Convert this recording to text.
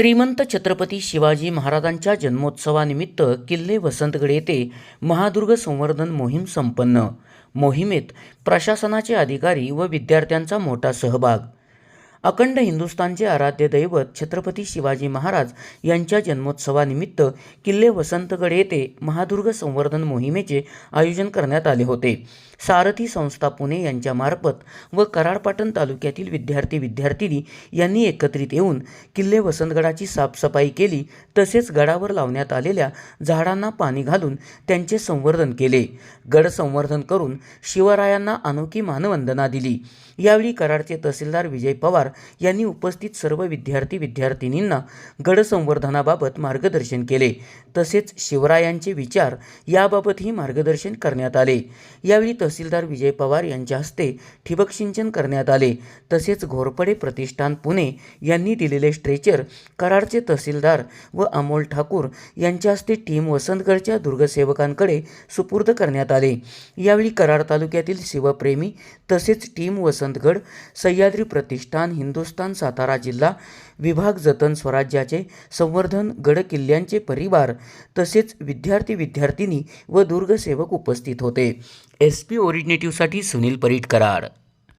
श्रीमंत छत्रपती शिवाजी महाराजांच्या जन्मोत्सवानिमित्त किल्ले वसंतगड येथे महादुर्ग संवर्धन मोहीम संपन्न. मोहिमेत प्रशासनाचे अधिकारी व विद्यार्थ्यांचा मोठा सहभाग. अखंड हिंदुस्थानचे आराध्य दैवत छत्रपती शिवाजी महाराज यांच्या जन्मोत्सवानिमित्त किल्ले वसंतगड येथे महादुर्ग संवर्धन मोहिमेचे आयोजन करण्यात आले होते. सारथी संस्था पुणे यांच्यामार्फत व कराडपाटण तालुक्यातील विद्यार्थी विद्यार्थिनी यांनी एकत्रित येऊन किल्ले वसंतगडाची साफसफाई केली तसेच गडावर लावण्यात आलेल्या झाडांना पाणी घालून त्यांचे संवर्धन केले. गड संवर्धन करून शिवरायांना अनोखी मानवंदना दिली. यावेळी कराडचे तहसीलदार विजय पवार यांनी उपस्थित सर्व विद्यार्थी विद्यार्थिनींना गडसंवर्धनाबाबत मार्गदर्शन केले. तसेच शिवरायांचे विचार याबाबतही मार्गदर्शन करण्यात आले. यावेळी तहसीलदार विजय पवार यांच्या हस्ते ठिबक सिंचन करण्यात आले. तसेच घोरपडे प्रतिष्ठान पुणे यांनी दिलेले स्ट्रेचर कराडचे तहसीलदार व अमोल ठाकूर यांच्या हस्ते टीम वसंतगडच्या दुर्गसेवकांकडे सुपूर्द करण्यात आले. यावेळी कराड तालुक्यातील शिवप्रेमी तसेच टीम वसंतगड सह्याद्री प्रतिष्ठान हिंदुस्तान सातारा जिल्हा विभाग जतन स्वराज्याचे संवर्धन गड किल्ल्यांचे परिवार तसेच विद्यार्थी विद्यार्थिनी व दुर्गसेवक उपस्थित होते. एस पी ओरिजिनेटिव्हसाठी सुनील परीट कराड